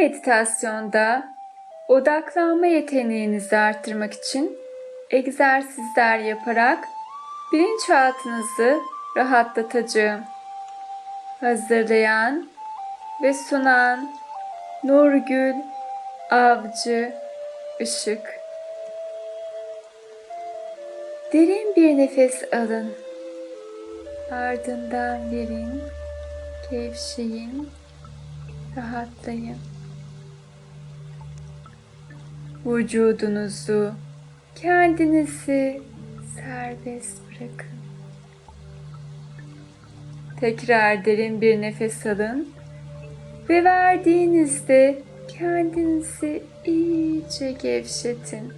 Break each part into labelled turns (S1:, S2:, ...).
S1: meditasyonda odaklanma yeteneğinizi arttırmak için egzersizler yaparak bilinçaltınızı rahatlatacağım. Hazırlayan ve sunan Nurgül Avcı Işık Derin bir nefes alın. Ardından verin, gevşeyin, rahatlayın. Vücudunuzu, kendinizi serbest bırakın. Tekrar derin bir nefes alın ve verdiğinizde kendinizi iyice gevşetin.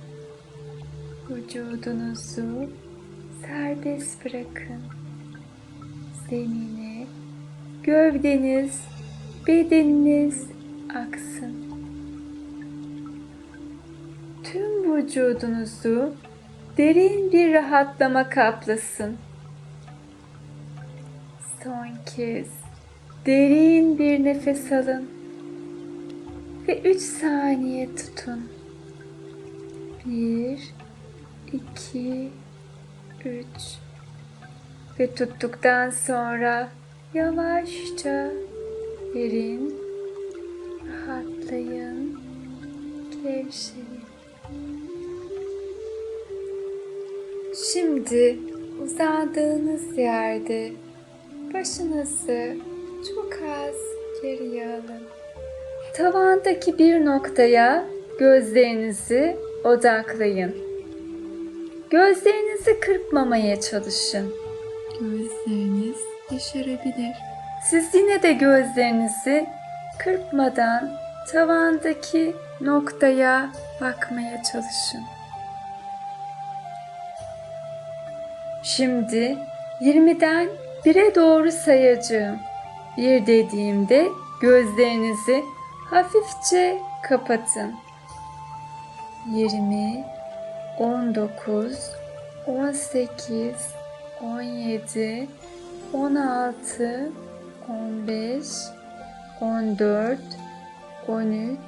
S1: Vücudunuzu serbest bırakın. Zemine, gövdeniz, bedeniniz aksın. Vücudunuzu derin bir rahatlama kaplasın. Son kez derin bir nefes alın ve 3 saniye tutun. 1 2 3 ve tuttuktan sonra yavaşça verin, rahatlayın, gevşeyin. Şimdi uzandığınız yerde başınızı çok az geriye alın. Tavandaki bir noktaya gözlerinizi odaklayın. Gözlerinizi kırpmamaya çalışın. Gözleriniz yaşarabilir. Siz yine de gözlerinizi kırpmadan tavandaki noktaya bakmaya çalışın. Şimdi 20'den 1'e doğru sayacağım. Bir dediğimde gözlerinizi hafifçe kapatın. 20 19 18 17 16 15 14 13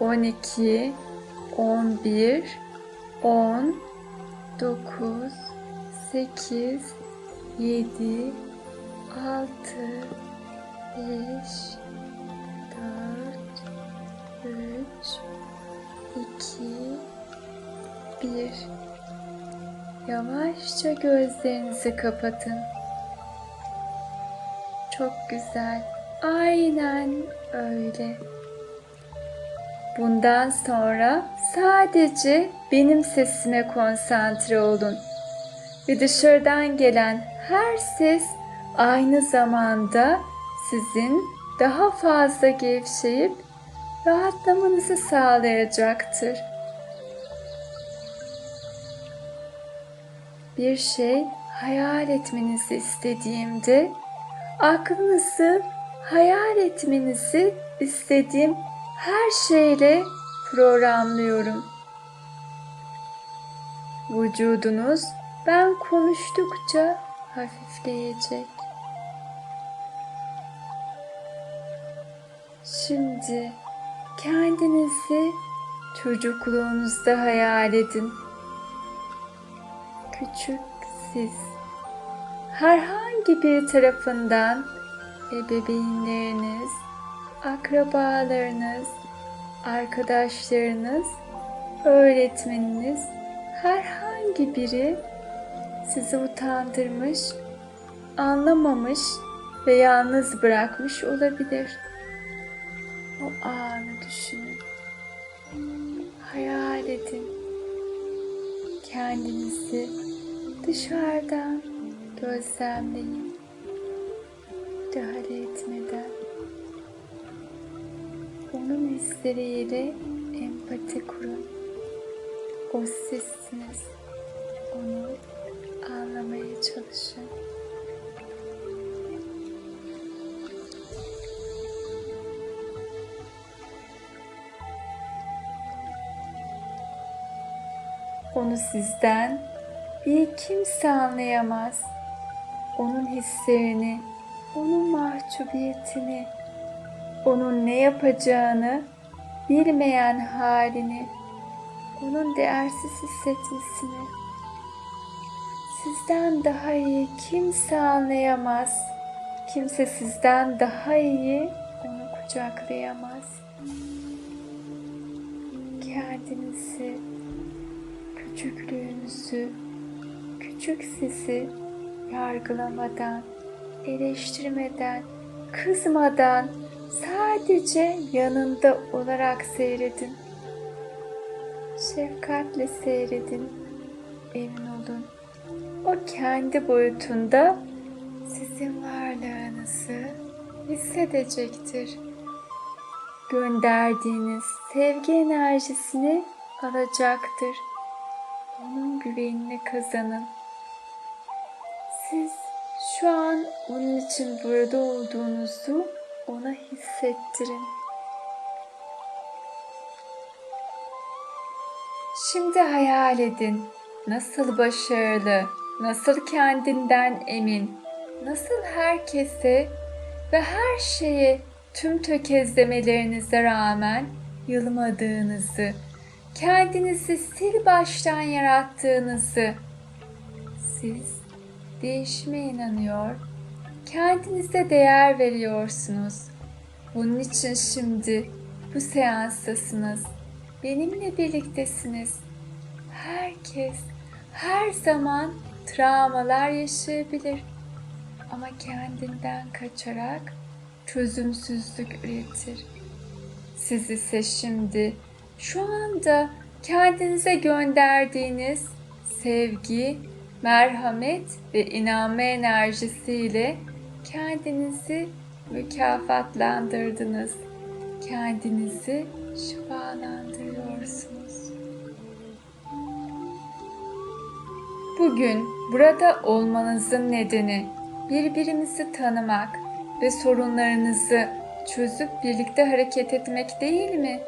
S1: 12 11 10 9 8 7 6 5 4 3 2 1 Yavaşça gözlerinizi kapatın. Çok güzel. Aynen öyle. Bundan sonra sadece benim sesime konsantre olun. Ve dışarıdan gelen her ses aynı zamanda sizin daha fazla gevşeyip rahatlamanızı sağlayacaktır. Bir şey hayal etmenizi istediğimde aklınızı hayal etmenizi istediğim her şeyle programlıyorum. Vücudunuz ben konuştukça hafifleyecek. Şimdi kendinizi çocukluğunuzda hayal edin. Küçük siz herhangi bir tarafından ebeveynleriniz, akrabalarınız, arkadaşlarınız, öğretmeniniz herhangi biri sizi utandırmış, anlamamış ve yalnız bırakmış olabilir. O anı düşünün. Hayal edin. Kendinizi dışarıdan gözlemleyin. Müdahale etmeden. Onun hisleriyle empati kurun. O sizsiniz. Onu anlamaya çalışın. Onu sizden iyi kimse anlayamaz. Onun hislerini, onun mahcubiyetini, onun ne yapacağını bilmeyen halini, onun değersiz hissetmesini. Sizden daha iyi kimse anlayamaz. Kimse sizden daha iyi onu kucaklayamaz. Kendinizi, küçüklüğünüzü, küçük sizi yargılamadan, eleştirmeden, kızmadan sadece yanında olarak seyredin. Şefkatle seyredin. Emin olun. O kendi boyutunda sizin varlığınızı hissedecektir. Gönderdiğiniz sevgi enerjisini alacaktır. Onun güvenini kazanın. Siz şu an onun için burada olduğunuzu ona hissettirin. Şimdi hayal edin. Nasıl başarılı, nasıl kendinden emin, nasıl herkese ve her şeye tüm tökezlemelerinize rağmen yılmadığınızı, kendinizi sil baştan yarattığınızı, siz değişime inanıyor, kendinize değer veriyorsunuz. Bunun için şimdi bu seanstasınız. Benimle birliktesiniz. Herkes her zaman travmalar yaşayabilir ama kendinden kaçarak çözümsüzlük üretir. Siz ise şimdi şu anda kendinize gönderdiğiniz sevgi, merhamet ve inanma enerjisiyle kendinizi mükafatlandırdınız. Kendinizi şifalandırıyorsunuz. Bugün burada olmanızın nedeni birbirimizi tanımak ve sorunlarınızı çözüp birlikte hareket etmek değil mi?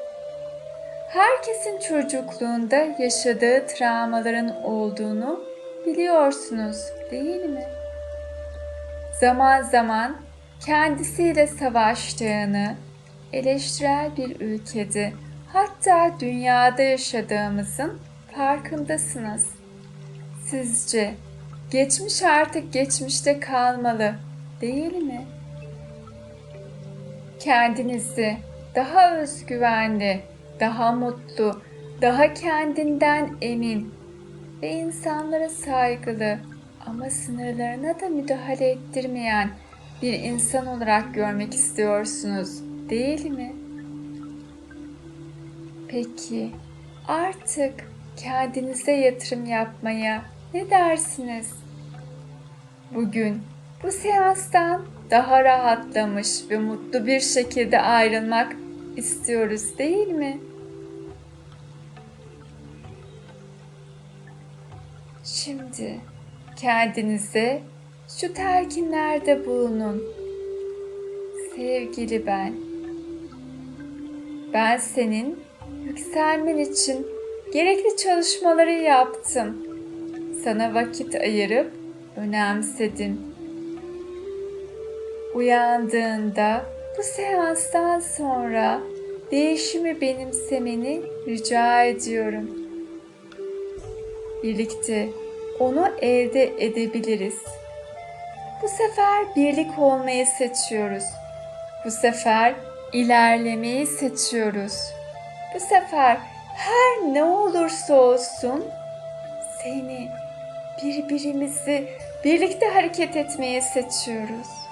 S1: Herkesin çocukluğunda yaşadığı travmaların olduğunu biliyorsunuz, değil mi? Zaman zaman kendisiyle savaştığını, eleştirel bir ülkede, hatta dünyada yaşadığımızın farkındasınız. Sizce geçmiş artık geçmişte kalmalı, değil mi? Kendinizi daha özgüvenli, daha mutlu, daha kendinden emin ve insanlara saygılı ama sınırlarına da müdahale ettirmeyen bir insan olarak görmek istiyorsunuz, değil mi? Peki artık kendinize yatırım yapmaya ne dersiniz? Bugün bu seanstan daha rahatlamış ve mutlu bir şekilde ayrılmak istiyoruz değil mi? Şimdi kendinize şu telkinlerde bulunun. Sevgili ben, ben senin yükselmen için gerekli çalışmaları yaptım. Sana vakit ayırıp önemsedim. Uyandığında bu seanstan sonra değişimi benimsemeni rica ediyorum. Birlikte onu elde edebiliriz. Bu sefer birlik olmayı seçiyoruz. Bu sefer ilerlemeyi seçiyoruz. Bu sefer her ne olursa olsun seni birbirimizi birlikte hareket etmeye seçiyoruz.